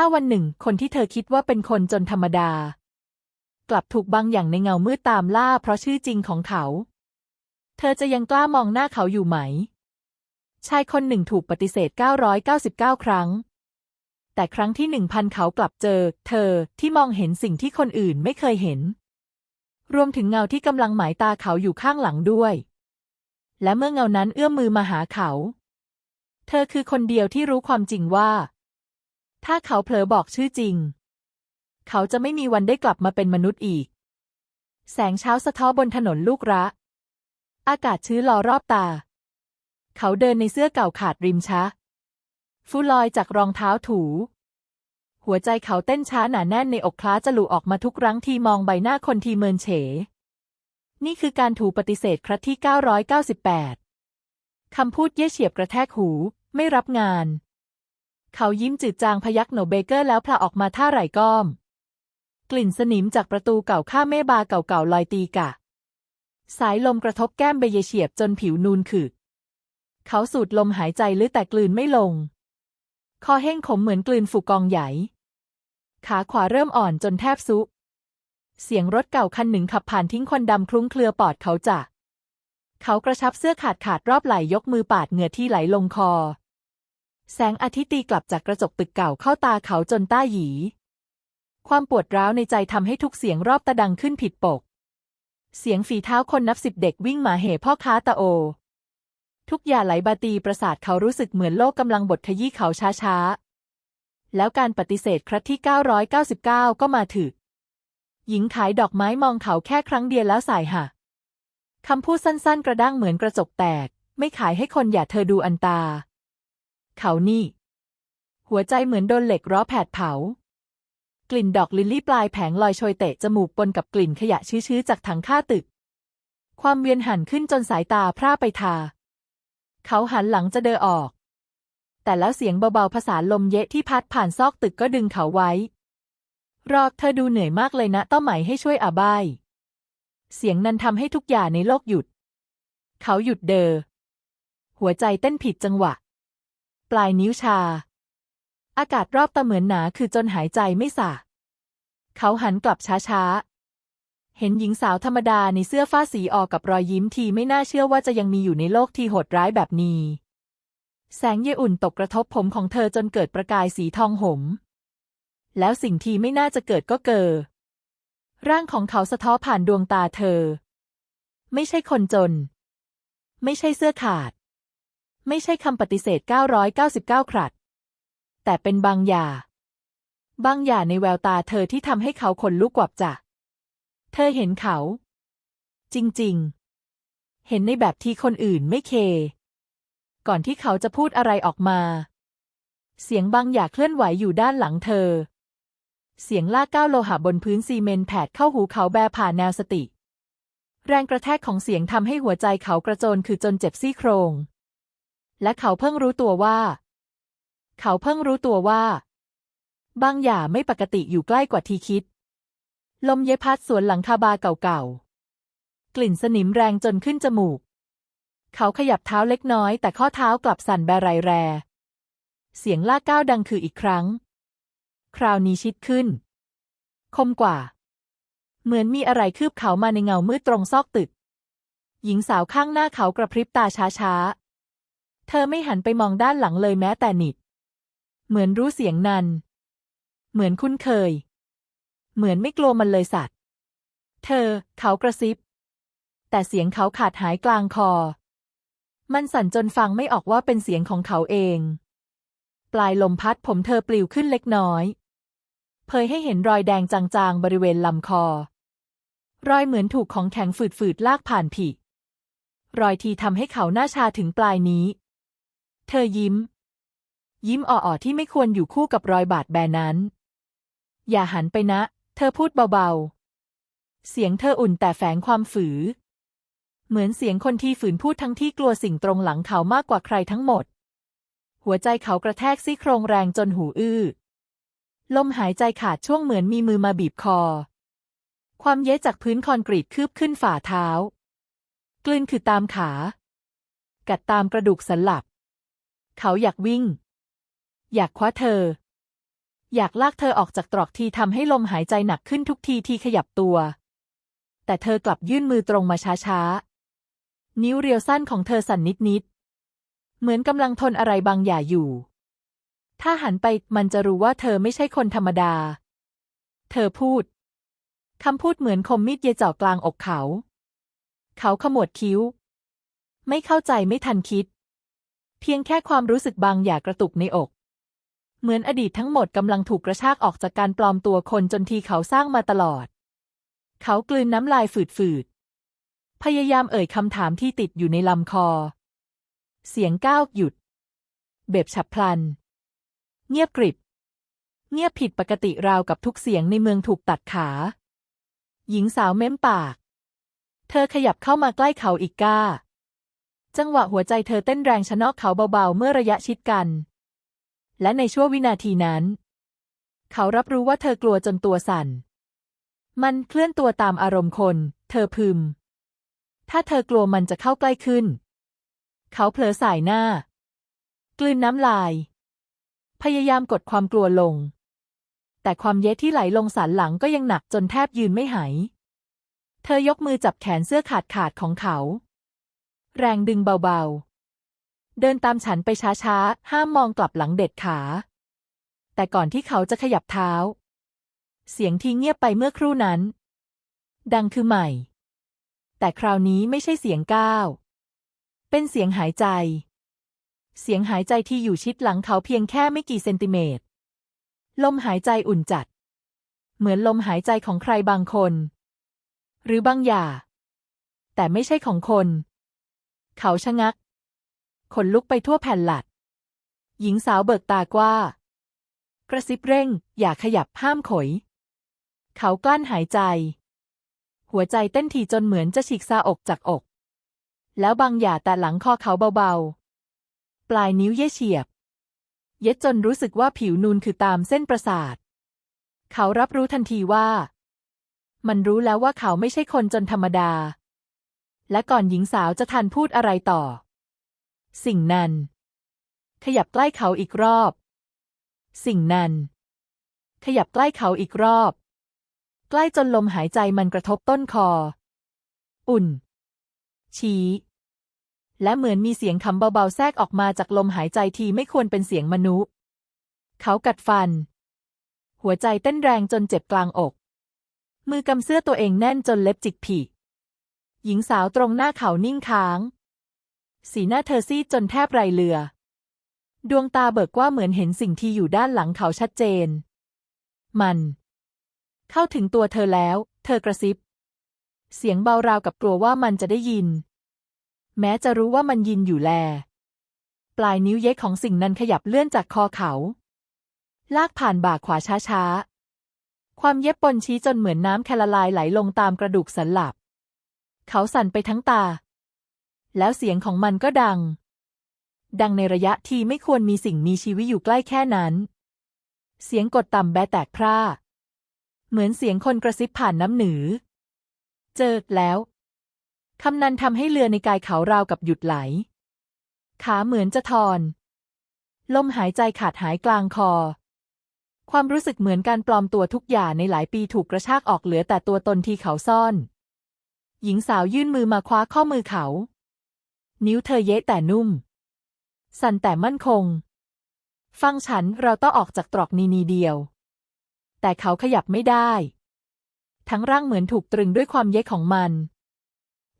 ถ้าวันหนึ่งคนที่เธอคิดว่าเป็นคนจนธรรมดา กลับถูกบางอย่างในเงามืดตามล่าเพราะชื่อจริงของเขา เธอจะยังกล้ามองหน้าเขาอยู่ไหม ชายคนหนึ่งถูกปฏิเสธ 999 ครั้ง แต่ครั้งที่หนึ่งพันเขากลับเจอ เธอที่มองเห็นสิ่งที่คนอื่นไม่เคยเห็น รวมถึงเงาที่กำลังหมายตาเขาอยู่ข้างหลังด้วย และเมื่อเงานั้นเอื้อมมือมาหาเขา เธอคือคนเดียวที่รู้ความจริงว่า ถ้าเขาเผลอบอกชื่อจริง เขาจะไม่มีวันได้กลับมาเป็นมนุษย์อีก แสงเช้าสะท้อบนถนนลูกระ อากาศชื้นลอรอบตา เขาเดินในเสื้อเก่าขาดริมช้าฟูลอยจากรองเท้าถู หัวใจเขาเต้นช้าหนาแน่นในอกคล้าจะหลุออกมาทุกครั้งที่มองใบหน้าคนที่เมินเฉ นี่คือการถูปฏิเสธครั้งที่ 998 คำพูดเย่เฉียบกระแทกหู ไม่รับงาน เขายิ้มจืดจางพยักโนเบเกอร์แล้วพลาออกมาท่าไหร่ก้อม กลิ่นสนิมจากประตูเก่าข้าเมบาเก่าๆลอยตีกะ สายลมกระทบแก้มเบเยเฉียบจนผิวนูนขึก เขาสูดลมหายใจลึกแต่กลืนไม่ลง คอแห้งขมเหมือนกลืนฝูกองใหญ่ ขาขวาเริ่มอ่อนจนแทบซุเสียงรถเก่าคันหนึ่งขับผ่านทิ้งควันดำคลุ้งเครือปอดเขาจะ เขากระชับเสื้อขาดขาดรอบไหล่ยกมือปาดเหงื่อที่ไหลลงคอ แสงอาทิตย์ตีกลับจากกระจกตึกเก่าเข้าตาเขาจนต้าหยี ความปวดร้าวในใจทำให้ทุกเสียงรอบตะดังขึ้นผิดปก เสียงฝีเท้าคนนับสิบเด็กวิ่งมาเหพ่อค้าตะโอ ทุกอย่างไหลบาตีประสาทเขารู้สึกเหมือนโลกกำลังบดขยี้เขาช้าๆ แล้วการปฏิเสธครั้งที่ 999 ก็มาถึกหญิงขายดอกไม้มองเขาแค่ครั้งเดียวแล้วสายหักคำพูดสั้นๆ กระด้างเหมือนกระจกแตก ไม่ขายให้คนอย่าเธอดูอันตา เขานี่ หัวใจเหมือนโดนเหล็กร้อแผดเผา กลิ่นดอกลิลลี่ปลายแผงลอยโชยเตะจมูกปนกับกลิ่นขยะชื้อๆจากถังค่าตึก ความเวียนหันขึ้นจนสายตาพร่าไปทา เขาหันหลังจะเดินออก แต่แล้วเสียงเบาๆภาษาลมเยะที่พัดผ่านซอกตึกก็ดึงเขาไว้ รอเธอดูเหนื่อยมากเลยนะ ต้องไหมให้ช่วยอาบายเสียงนั้นทำให้ทุกอย่างในโลกหยุด เขาหยุดเดอ หัวใจเต้นผิดจังหวะ ปลายนิ้วชา อากาศรอบตาเหมือนหนาคือจนหายใจไม่สะเขาหันกลับช้าๆ เห็นหญิงสาวธรรมดาในเสื้อฟ้าสีออกกับรอยยิ้มทีไม่น่าเชื่อว่าจะยังมีอยู่ในโลกที่โหดร้ายแบบนี้ แสงเยอุ่นตกกระทบผมของเธอจนเกิดประกายสีทองหม แล้วสิ่งที่ไม่น่าจะเกิดก็เกิด ร่างของเขาสะท้อผ่านดวงตาเธอ ไม่ใช่คนจน ไม่ใช่เสื้อขาด ไม่ใช่คำปฏิเสธ 999 ครัด แต่เป็นบางอย่า บางอย่าในแววตาเธอที่ทำให้เขาขนลุกกวับจะเธอเห็นเขา จริงๆ เห็นในแบบที่คนอื่นไม่เค ก่อนที่เขาจะพูดอะไรออกมา เสียงบางอย่าเคลื่อนไหวอยู่ด้านหลังเธอ เสียงลากก้าวโลหะบนพื้นซีเมนต์แผดเข้าหูเขาแบผ่านแนวสติ แรงกระแทกของเสียงทำให้หัวใจเขากระโจนคือจนเจ็บซี่โครง และเขาเพิ่งรู้ตัวว่า เขาเพิ่งรู้ตัวว่า บางอย่างไม่ปกติอยู่ใกล้กว่าที่คิด ลมเยพัดสวนหลังคาบาเก่าๆ กลิ่นสนิมแรงจนขึ้นจมูก เขาขยับเท้าเล็กน้อยแต่ข้อเท้ากลับสั่นแบไรแร เสียงลากก้าวดังคืออีกครั้ง คราวนี้ชิดขึ้น คมกว่า เหมือนมีอะไรคืบเขามาในเงามืดตรงซอกตึก หญิงสาวข้างหน้าเขากระพริบตาช้าๆ เธอไม่หันไปมองด้านหลังเลยแม้แต่นิด เหมือนรู้เสียงนั้น เหมือนคุ้นเคย เหมือนไม่กลัวมันเลยสัตว์ เธอ เขากระซิบ แต่เสียงเขาขาดหายกลางคอ มันสั่นจนฟังไม่ออกว่าเป็นเสียงของเขาเอง ปลายลมพัดผมเธอปลิวขึ้นเล็กน้อย เผยให้เห็นรอยแดงจางๆบริเวณลำคอ รอยเหมือนถูกของแข็งฝืดๆลากผ่านผีรอยที่ทำให้เขาหน้าชาถึงปลายนี้ เธอยิ้ม ยิ้มอ่อๆที่ไม่ควรอยู่คู่กับรอยบาดแผลนั้น อย่าหันไปนะ เธอพูดเบาๆ เสียงเธออุ่นแต่แฝงความฝือ เหมือนเสียงคนที่ฝืนพูดทั้งที่กลัวสิ่งตรงหลังเขามากกว่าใครทั้งหมด หัวใจเขากระแทกซี่โครงแรงจนหูอื้อ ลมหายใจขาดช่วงเหมือนมีมือมาบีบคอ ความเย้จากพื้นคอนกรีตคืบขึ้นฝ่าเท้า กลืนคือตามขา กัดตามกระดูกสันหลับ เขาอยากวิ่ง อยากคว้าเธอ อยากลากเธอออกจากตรอกทีทำให้ลมหายใจหนักขึ้นทุกทีที่ขยับตัว แต่เธอกลับยื่นมือตรงมาช้าๆ นิ้วเรียวสั้นของเธอสั่นนิดๆ เหมือนกำลังทนอะไรบางอย่างอยู่ ถ้าหันไปมันจะรู้ว่าเธอไม่ใช่คนธรรมดา เธอพูดคำพูดเหมือนคมมีดเยเจาะกลางอกเขา เขาขมวดคิ้ว ไม่เข้าใจไม่ทันคิด เพียงแค่ความรู้สึกบางอย่างกระตุกในอก เหมือนอดีตทั้งหมดกำลังถูกกระชากออกจากการปลอมตัวคนจนทีเขาสร้างมาตลอด เขากลืนน้ำลายฝืดๆ พยายามเอ่ยคำถามที่ติดอยู่ในลำคอ เสียงก้าวหยุด เบบฉับพลัน เงียบกริบ เงียบผิดปกติราวกับทุกเสียงในเมืองถูกตัดขา หญิงสาวเม้มปาก เธอขยับเข้ามาใกล้เขาอีกก้า จังหวะหัวใจเธอเต้นแรงชะนอกเขาเบาๆ เมื่อระยะชิดกัน และในช่วงวินาทีนั้น เขารับรู้ว่าเธอกลัวจนตัวสั่น มันเคลื่อนตัวตามอารมณ์คน เธอพึม ถ้าเธอกลัวมันจะเข้าใกล้ขึ้น เขาเผลอสายหน้า กลืนน้ำลาย พยายามกดความกลัวลง แต่ความเย็ดที่ไหลลงสันหลังก็ยังหนักจนแทบยืนไม่ไหายเธอยกมือจับแขนเสื้อขาดขาดของเขา แรงดึงเบาๆ เดินตามฉันไปช้าๆ ห้ามมองกลับหลังเด็ดขา แต่ก่อนที่เขาจะขยับเท้า เสียงที่เงียบไปเมื่อครู่นั้น ดังคือใหม่ แต่คราวนี้ไม่ใช่เสียงก้าว เป็นเสียงหายใจ เสียงหายใจที่อยู่ชิดหลังเขาเพียงแค่ไม่กี่เซนติเมตร ลมหายใจอุ่นจัด เหมือนลมหายใจของใครบางคน หรือบางอย่างแต่ไม่ใช่ของคน เขาชะงัก ขนลุกไปทั่วแผ่นหลัด หญิงสาวเบิกตากว่ากระซิบเร่ง อย่าขยับห้ามขย เขากลั้นหายใจ หัวใจเต้นถี่จนเหมือนจะฉีกซาอกจากอก แล้วบางอย่าแต่หลังคอเขาเบาๆ ปลายนิ้วเย่เฉียบ เย็ดจนรู้สึกว่าผิวนูนคือตามเส้นประสาท เขารับรู้ทันทีว่า มันรู้แล้วว่าเขาไม่ใช่คนจนธรรมดา และก่อนหญิงสาวจะทันพูดอะไรต่อ สิ่งนั้น ขยับใกล้เขาอีกรอบ สิ่งนั้น ขยับใกล้เขาอีกรอบ ใกล้จนลมหายใจมันกระทบต้นคอ อุ่น ชี้และเหมือนมีเสียงคำเบาๆแทรกออกมาจากลมหายใจทีไม่ควรเป็นเสียงมนุษย์ เขากัดฟัน หัวใจเต้นแรงจนเจ็บกลางอก มือกำเสื้อตัวเองแน่นจนเล็บจิกผี หญิงสาวตรงหน้าเขานิ่งค้าง สีหน้าเธอซีดจนแทบไรเรือ ดวงตาเบิกว่าเหมือนเห็นสิ่งที่อยู่ด้านหลังเขาชัดเจน มัน เข้าถึงตัวเธอแล้ว เธอกระซิบ เสียงเบาราวกับกลัวว่ามันจะได้ยิน แม้จะรู้ว่ามันยินอยู่แล ปลายนิ้วเย็กของสิ่งนั้นขยับเลื่อนจากคอเขา ลากผ่านบ่าขวาช้าๆ ความเย็บปนชี้จนเหมือนน้ำแคลลายไหลลงตามกระดูกสันหลับ เขาสั่นไปทั้งตา แล้วเสียงของมันก็ดัง ดังในระยะที่ไม่ควรมีสิ่งมีชีวิตอยู่ใกล้แค่นั้น เสียงกดต่ำแบแตกพร่า เหมือนเสียงคนกระซิบผ่านน้ำหนือ เจอแล้ว คำนั้นทำให้เรือในกายเขาราวกับหยุดไหล ขาเหมือนจะทอน ลมหายใจขาดหายกลางคอความรู้สึกเหมือนการปลอมตัวทุกอย่างในหลายปีถูกกระชากออกเหลือแต่ตัวตนที่เขาซ่อน หญิงสาวยื่นมือมาคว้าข้อมือเขา นิ้วเธอเยะแต่นุ่ม สั่นแต่มั่นคง ฟังฉันเราต้องออกจากตรอกนีนีเดียว แต่เขาขยับไม่ได้ ทั้งร่างเหมือนถูกตรึงด้วยความเย็กของมัน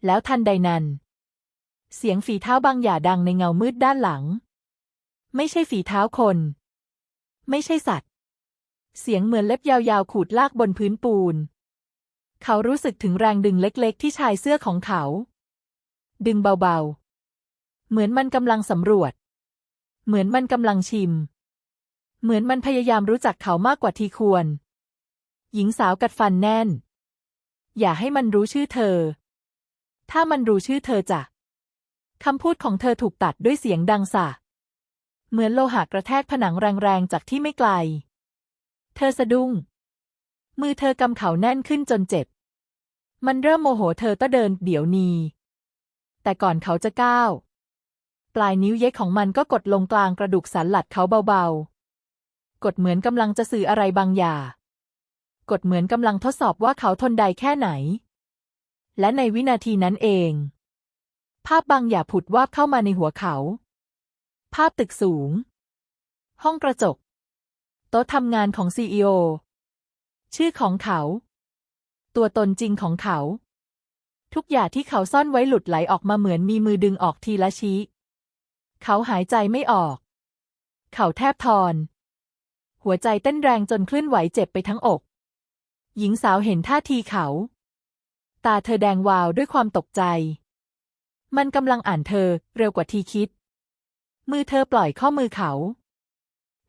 แล้วทันใดนั้น เสียงฝีเท้าบางอย่างดังในเงามืดด้านหลัง ไม่ใช่ฝีเท้าคน ไม่ใช่สัตว์ เสียงเหมือนเล็บยาวๆขูดลากบนพื้นปูน เขารู้สึกถึงแรงดึงเล็กๆ ที่ชายเสื้อของเขา ดึงเบาๆ เหมือนมันกำลังสำรวจ เหมือนมันกำลังชิม เหมือนมันพยายามรู้จักเขามากกว่าที่ควร หญิงสาวกัดฟันแน่น อย่าให้มันรู้ชื่อเธอ ถ้ามันรู้ชื่อเธอจะคำพูดของเธอถูกตัดด้วยเสียงดังสะ เหมือนโลหะกระแทกผนังแรงๆจากที่ไม่ไกล เธอสะดุ้ง มือเธอกำเขาแน่นขึ้นจนเจ็บ มันเริ่มโมโหเธอต้อเดินเดี๋ยวนี้ แต่ก่อนเขาจะก้าว ปลายนิ้วเย็กของมันก็กดลงกลางกระดูกสันหลัดเขาเบาๆ กดเหมือนกำลังจะสื่ออะไรบางอย่าง กดเหมือนกำลังทดสอบว่าเขาทนได้แค่ไหน และในวินาทีนั้นเอง ภาพบางอย่างผุดวาบเข้ามาในหัวเขา ภาพตึกสูง ห้องกระจก โต๊ะทำงานของซีอีโอ ชื่อของเขา ตัวตนจริงของเขา ทุกอย่างที่เขาซ่อนไว้หลุดไหลออกมาเหมือนมีมือดึงออกทีละชี้ เขาหายใจไม่ออก เขาแทบทอน หัวใจเต้นแรงจนคลื่นไหวเจ็บไปทั้งอก หญิงสาวเห็นท่าทีเขา ตาเธอแดงวาวด้วยความตกใจ มันกำลังอ่านเธอเร็วกว่าที่คิด มือเธอปล่อยข้อมือเขา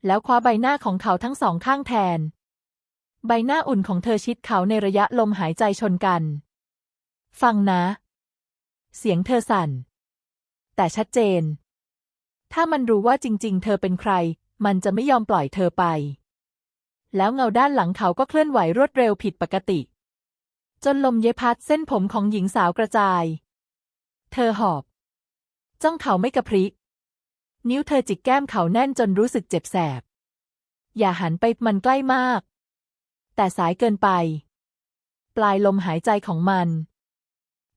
แล้วคว้าใบหน้าของเขาทั้งสองข้างแทน ใบหน้าอุ่นของเธอชิดเขาในระยะลมหายใจชนกัน ฟังนะ เสียงเธอสั่น แต่ชัดเจน ถ้ามันรู้ว่าจริง ๆ เธอเป็นใคร มันจะไม่ยอมปล่อยเธอไป แล้วเงาด้านหลังเขาก็เคลื่อนไหวรวดเร็วผิดปกติ จนลมเยพัดเส้นผมของหญิงสาวกระจาย เธอหอบ จ้องเขาไม่กระพริบนิ้วเธอจิกแก้มเขาแน่นจนรู้สึกเจ็บแสบ อย่าหันไปมันใกล้มาก แต่สายเกินไป ปลายลมหายใจของมัน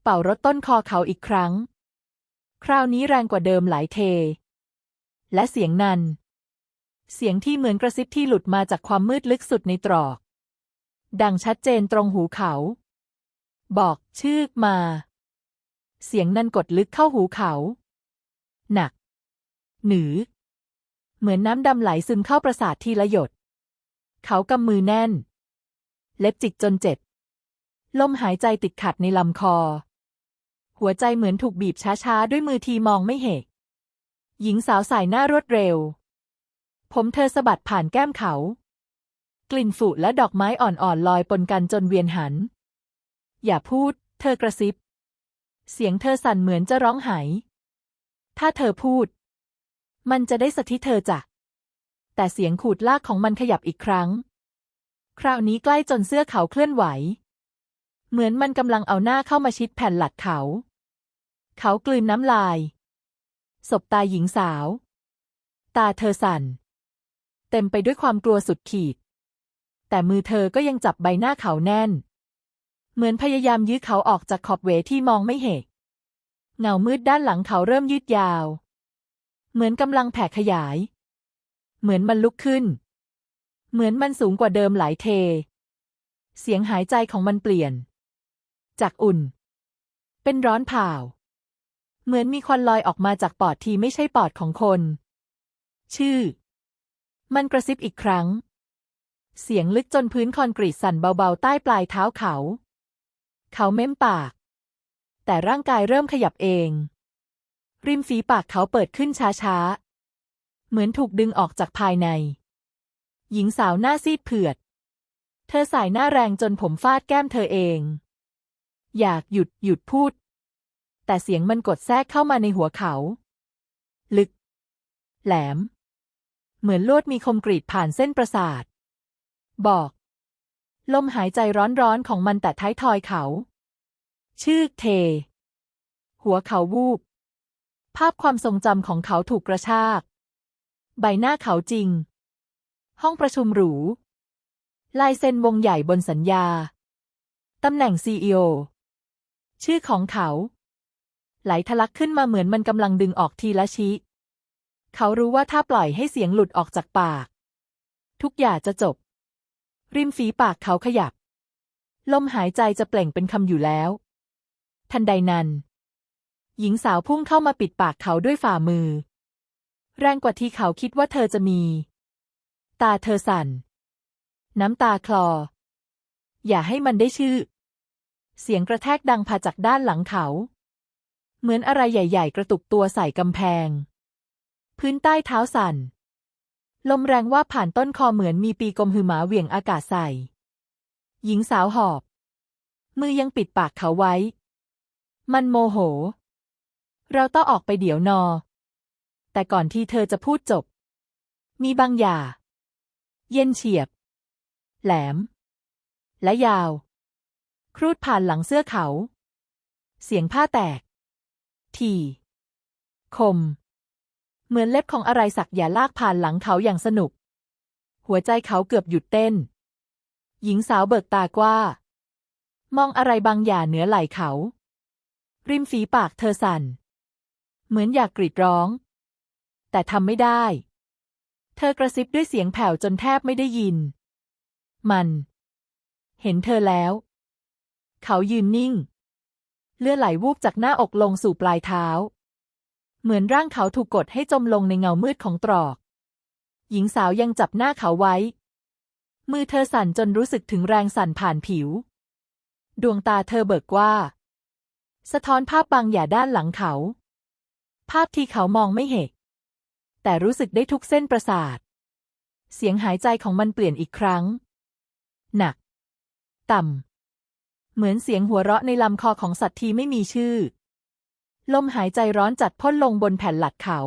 เป่ารถต้นคอเขาอีกครั้ง คราวนี้แรงกว่าเดิมหลายเท และเสียงนั้น เสียงที่เหมือนกระซิบที่หลุดมาจากความมืดลึกสุดในตรอก ดังชัดเจนตรงหูเขา บอกชื่อมา เสียงนั้นกดลึกเข้าหูเขา หนัก หนือ เหมือนน้ำดำไหลซึมเข้าประสาททีละหยดเขากำมือแน่น เล็บจิกจนเจ็บ ลมหายใจติดขัดในลำคอ หัวใจเหมือนถูกบีบช้าๆ ด้วยมือทีมองไม่เห็นหญิงสาวสายหน้ารวดเร็ว ผมเธอสะบัดผ่านแก้มเขา กลิ่นฝุ่และดอกไม้อ่อนๆลอยปนกันจนเวียนหัน อย่าพูด เธอกระซิบ เสียงเธอสั่นเหมือนจะร้องไห้ถ้าเธอพูด มันจะได้สถิเธอจ้ะแต่เสียงขูดลากของมันขยับอีกครั้ง คราวนี้ใกล้จนเสื้อเขาเคลื่อนไหว เหมือนมันกำลังเอาหน้าเข้ามาชิดแผ่นหลัดเขา เขากลืนน้ำลาย สบตาหญิงสาว ตาเธอสั่น เต็มไปด้วยความกลัวสุดขีด แต่มือเธอก็ยังจับใบหน้าเขาแน่น เหมือนพยายามยื้อเขาออกจากขอบเวที่มองไม่เห็นเงามืดด้านหลังเขาเริ่มยืดยาว เหมือนกำลังแผ่ขยาย เหมือนมันลุกขึ้น เหมือนมันสูงกว่าเดิมหลายเท เสียงหายใจของมันเปลี่ยน จากอุ่น เป็นร้อนเผาเหมือนมีควันลอยออกมาจากปอดที่ไม่ใช่ปอดของคน ชื่อ มันกระซิบอีกครั้ง เสียงลึกจนพื้นคอนกรีตสั่นเบาๆ ใต้ปลายเท้าเขา เขาเม้มปาก แต่ร่างกายเริ่มขยับเอง ริมฝีปากเขาเปิดขึ้นช้าๆ เหมือนถูกดึงออกจากภายใน หญิงสาวหน้าซีดเผือด เธอสายหน้าแรงจนผมฟาดแก้มเธอเอง อยากหยุดหยุดพูด แต่เสียงมันกดแทรกเข้ามาในหัวเขา ลึก แหลม เหมือนลวดมีคมกรีดผ่านเส้นประสาท บอก ลมหายใจร้อนๆของมันแต่ท้ายทอยเขา ชื่อเท หัวเขาวูบ ภาพความทรงจำของเขาถูกกระชาก ใบหน้าเขาจริง ห้องประชุมหรู ลายเซ็นวงใหญ่บนสัญญา ตำแหน่งซีอีโอชื่อของเขา ไหลทะลักขึ้นมาเหมือนมันกำลังดึงออกทีละชี้เขารู้ว่าถ้าปล่อยให้เสียงหลุดออกจากปาก ทุกอย่างจะจบ ริมฝีปากเขาขยับ ลมหายใจจะเปล่งเป็นคำอยู่แล้ว ทันใดนั้น หญิงสาวพุ่งเข้ามาปิดปากเขาด้วยฝ่ามือ แรงกว่าที่เขาคิดว่าเธอจะมี ตาเธอสั่น น้ำตาคลอ อย่าให้มันได้ชื่อ เสียงกระแทกดังผ่าจากด้านหลังเขา เหมือนอะไรใหญ่ ๆ กระตุกตัวใส่กำแพง พื้นใต้เท้าสั่น ลมแรงว่าผ่านต้นคอเหมือนมีปีกลมหือหมาเหวี่ยงอากาศใส่ หญิงสาวหอบ มือยังปิดปากเขาไว้ มันโมโห เราต้องออกไปเดี๋ยวนอ แต่ก่อนที่เธอจะพูดจบมีบางอย่าง เย็นเฉียบ แหลม และยาว ครูดผ่านหลังเสื้อเขา เสียงผ้าแตก ทีคม เหมือนเล็บของอะไรสักอย่าลากผ่านหลังเขาอย่างสนุก หัวใจเขาเกือบหยุดเต้น หญิงสาวเบิกตากว้ามองอะไรบางอย่างเหนือไหล่เขา ริมฝีปากเธอสั่น เหมือนอยากกรีดร้อง แต่ทำไม่ได้ ธอกระซิบด้วยเสียงแผ่วจนแทบไม่ได้ยิน มัน เห็นเธอแล้ว เขายืนนิ่ง เลือดไหลวูบจากหน้าอกลงสู่ปลายเท้า เหมือนร่างเขาถูกกดให้จมลงในเงามืดของตรอก หญิงสาวยังจับหน้าเขาไว้ มือเธอสั่นจนรู้สึกถึงแรงสั่นผ่านผิว ดวงตาเธอเบิกว่า สะท้อนภาพบางอย่าด้านหลังเขา ภาพที่เขามองไม่เห็น แต่รู้สึกได้ทุกเส้นประสาท เสียงหายใจของมันเปลี่ยนอีกครั้ง หนัก ต่ำ เหมือนเสียงหัวเราะในลำคอของสัตว์ที่ไม่มีชื่อ ลมหายใจร้อนจัดพ่นลงบนแผ่นหลัดเขา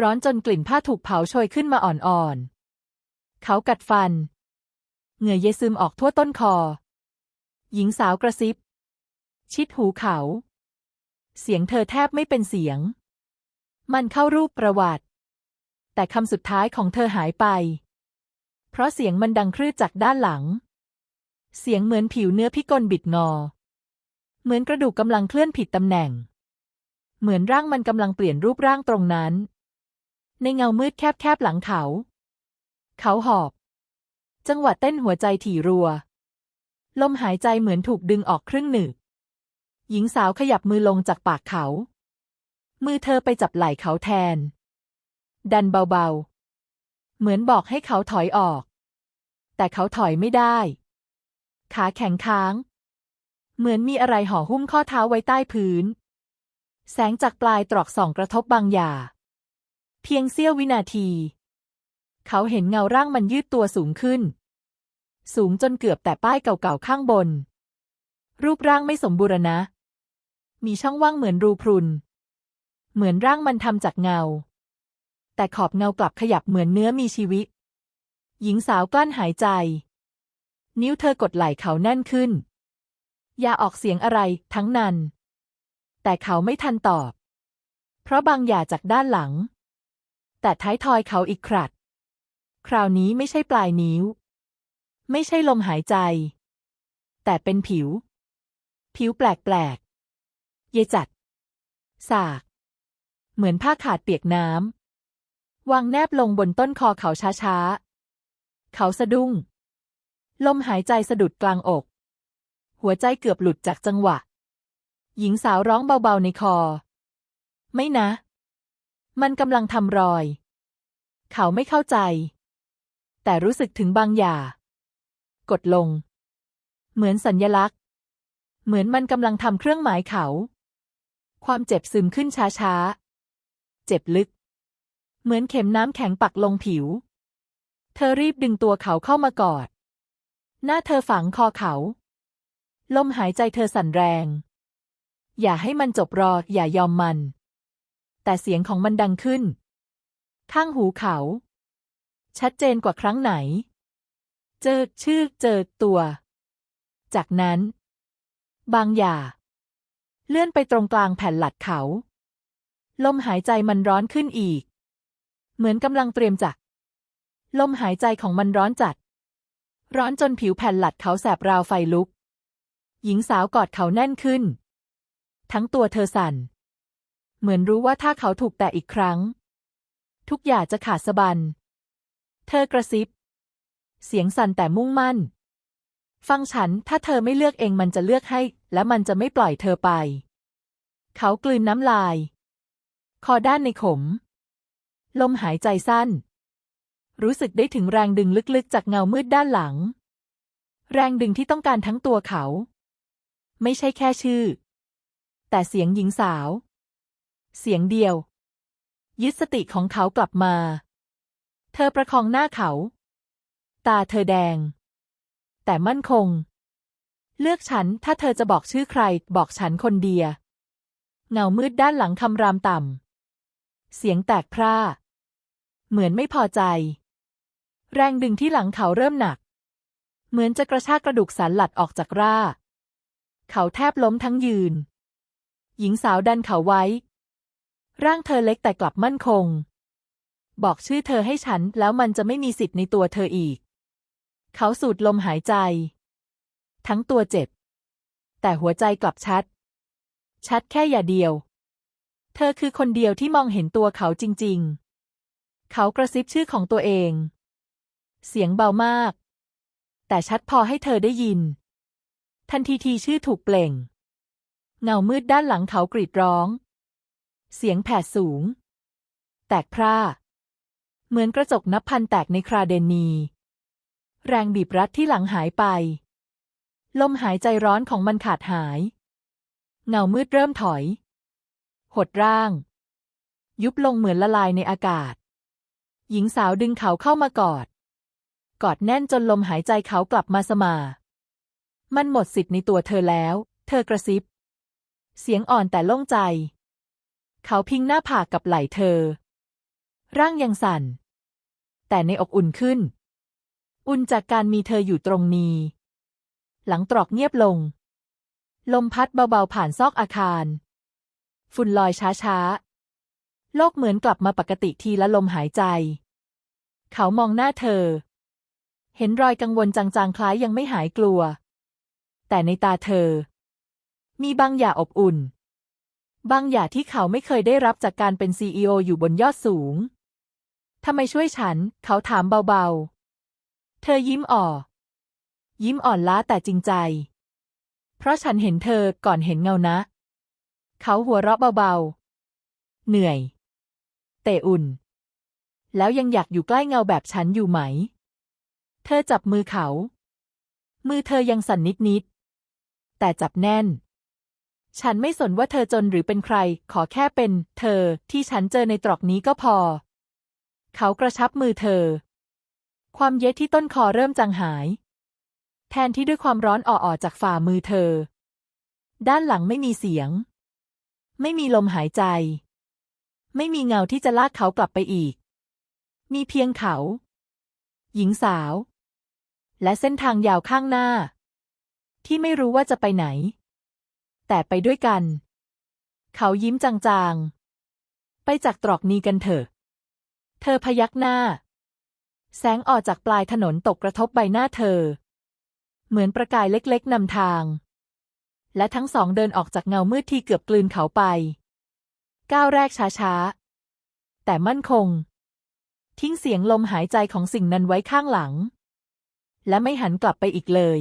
ร้อนจนกลิ่นผ้าถูกเผาโชยขึ้นมาอ่อนๆ เขากัดฟัน เหงื่อเยซึมออกทั่วต้นคอ หญิงสาวกระซิบ ชิดหูเขา เสียงเธอแทบไม่เป็นเสียง มันเข้ารูปประวัติ แต่คำสุดท้ายของเธอหายไป เพราะเสียงมันดังครืดจากด้านหลัง เสียงเหมือนผิวเนื้อพิกลบิดงอ เหมือนกระดูกกำลังเคลื่อนผิดตำแหน่ง เหมือนร่างมันกำลังเปลี่ยนรูปร่างตรงนั้น ในเงามืดแคบๆหลังเขา เขาหอบ จังหวะเต้นหัวใจถี่รัว ลมหายใจเหมือนถูกดึงออกครึ่งหนึ่งหญิงสาวขยับมือลงจากปากเขา มือเธอไปจับไหล่เขาแทน ดันเบาๆ เหมือนบอกให้เขาถอยออก แต่เขาถอยไม่ได้ ขาแข็งค้าง เหมือนมีอะไรห่อหุ้มข้อเท้าไว้ใต้พื้น แสงจากปลายตรอกส่องกระทบบางอย่างเพียงเสี้ยววินาที เขาเห็นเงาร่างมันยืดตัวสูงขึ้น สูงจนเกือบแต่ป้ายเก่าๆข้างบน รูปร่างไม่สมบูรณะ มีช่องว่างเหมือนรูพรุน เหมือนร่างมันทำจากเงา แต่ขอบเงากลับขยับเหมือนเนื้อมีชีวิต หญิงสาวกลั้นหายใจ นิ้วเธอกดไหล่เขาแน่นขึ้น อย่าออกเสียงอะไรทั้งนั้น แต่เขาไม่ทันตอบ เพราะบางอย่างจากด้านหลัง แต่ท้ายทอยเขาอีกครัด คราวนี้ไม่ใช่ปลายนิ้ว ไม่ใช่ลมหายใจ แต่เป็นผิว ผิวแปลกๆ เยจัด สาก เหมือนผ้าขาดเปียกน้ำวางแนบลงบนต้นคอเขาช้าๆ เขาสะดุ้ง ลมหายใจสะดุดกลางอก หัวใจเกือบหลุดจากจังหวะ หญิงสาวร้องเบาๆในคอ ไม่นะ มันกำลังทำรอย เขาไม่เข้าใจ แต่รู้สึกถึงบางอย่างกดลง เหมือนสัญญลักษณ์ เหมือนมันกำลังทำเครื่องหมายเขา ความเจ็บซึมขึ้นช้าๆ เจ็บลึก เหมือนเข็มน้ำแข็งปักลงผิว เธอรีบดึงตัวเขาเข้ามากอด หน้าเธอฝังคอเขา ลมหายใจเธอสั่นแรง อย่าให้มันจบรอ อย่ายอมมัน แต่เสียงของมันดังขึ้น ข้างหูเขา ชัดเจนกว่าครั้งไหน เจอชื่อเจอตัว จากนั้น บางอย่า เลื่อนไปตรงกลางแผ่นหลัดเขา ลมหายใจมันร้อนขึ้นอีก เหมือนกำลังเตรียมจักลมหายใจของมันร้อนจัด ร้อนจนผิวแผ่นหลัดเขาแสบราวไฟลุก หญิงสาวกอดเขาแน่นขึ้น ทั้งตัวเธอสั่น เหมือนรู้ว่าถ้าเขาถูกแตะอีกครั้ง ทุกอย่างจะขาดสะบัน เธอกระซิบ เสียงสั่นแต่มุ่งมั่น ฟังฉันถ้าเธอไม่เลือกเองมันจะเลือกให้ และมันจะไม่ปล่อยเธอไป เขากลืนน้ำลาย คอด้านในขม ลมหายใจสั้น รู้สึกได้ถึงแรงดึงลึกๆ จากเงามืดด้านหลัง แรงดึงที่ต้องการทั้งตัวเขา ไม่ใช่แค่ชื่อ แต่เสียงหญิงสาว เสียงเดียว ยึดสติของเขากลับมา เธอประคองหน้าเขา ตาเธอแดง แต่มั่นคง เลือกฉันถ้าเธอจะบอกชื่อใคร บอกฉันคนเดียวเงามืดด้านหลังคำรามต่ำ เสียงแตกพร่า เหมือนไม่พอใจ แรงดึงที่หลังเขาเริ่มหนัก เหมือนจะกระชากกระดูกสันหลัดออกจากร่า เขาแทบล้มทั้งยืน หญิงสาวดันเขาไว้ ร่างเธอเล็กแต่กลับมั่นคง บอกชื่อเธอให้ฉันแล้วมันจะไม่มีสิทธิ์ในตัวเธออีก เขาสูดลมหายใจ ทั้งตัวเจ็บ แต่หัวใจกลับชัด ชัดแค่อย่าเดียว เธอคือคนเดียวที่มองเห็นตัวเขาจริง ๆ เขากระซิบชื่อของตัวเอง เสียงเบามาก แต่ชัดพอให้เธอได้ยิน ทันทีทีชื่อถูกเปล่ง เงามืดด้านหลังเขากรีดร้อง เสียงแผดสูง แตกพร่า เหมือนกระจกนับพันแตกในคราเดนนี แรงบีบรัดที่หลังหายไป ลมหายใจร้อนของมันขาดหาย เงามืดเริ่มถอย หดร่าง ยุบลงเหมือนละลายในอากาศ หญิงสาวดึงเขาเข้ามากอด กอดแน่นจนลมหายใจเขากลับมาสมา มันหมดสิทธิ์ในตัวเธอแล้ว เธอกระซิบ เสียงอ่อนแต่โล่งใจ เขาพิงหน้าผากกับไหล่เธอ ร่างยังสั่น แต่ในอกอุ่นขึ้น อุ่นจากการมีเธออยู่ตรงนี้ หลังตรอกเงียบลงลมพัดเบาๆผ่านซอกอาคาร ฝุ่นลอยช้าๆ โลกเหมือนกลับมาปกติทีละลมหายใจ เขามองหน้าเธอ เห็นรอยกังวลจางๆ คล้ายยังไม่หายกลัว แต่ในตาเธอ มีบางอย่างอบอุ่น บางอย่างที่เขาไม่เคยได้รับจากการเป็นซีออยู่บนยอดสูงทำไมช่วยฉัน เขาถามเบาๆ เธอยิ้มอ่อ ยิ้มอ่อนล้าแต่จริงใจ เพราะฉันเห็นเธอก่อนเห็นเงานะ เขาหัวเราะเบาๆ เหนื่อย เตอุ่น แล้วยังอยากอยู่ใกล้เงาแบบฉันอยู่ไหม เธอจับมือเขา มือเธอยังสั่นนิดๆ แต่จับแน่น ฉันไม่สนว่าเธอจนหรือเป็นใคร ขอแค่เป็น เธอที่ฉันเจอในตรอกนี้ก็พอ เขากระชับมือเธอ ความเย็ดที่ต้นคอเริ่มจางหาย แทนที่ด้วยความร้อนอ่อๆจากฝ่ามือเธอด้านหลังไม่มีเสียง ไม่มีลมหายใจ ไม่มีเงาที่จะลากเขากลับไปอีก มีเพียงเขา หญิงสาว และเส้นทางยาวข้างหน้า ที่ไม่รู้ว่าจะไปไหน แต่ไปด้วยกัน เขายิ้มจางๆ ไปจากตรอกนี้กันเถอะ เธอพยักหน้า แสงออกจากปลายถนนตกกระทบใบหน้าเธอ เหมือนประกายเล็กๆนำทาง และทั้งสองเดินออกจากเงามืดที่เกือบกลืนเขาไป ก้าวแรกช้าๆ แต่มั่นคง ทิ้งเสียงลมหายใจของสิ่งนั้นไว้ข้างหลัง และไม่หันกลับไปอีกเลย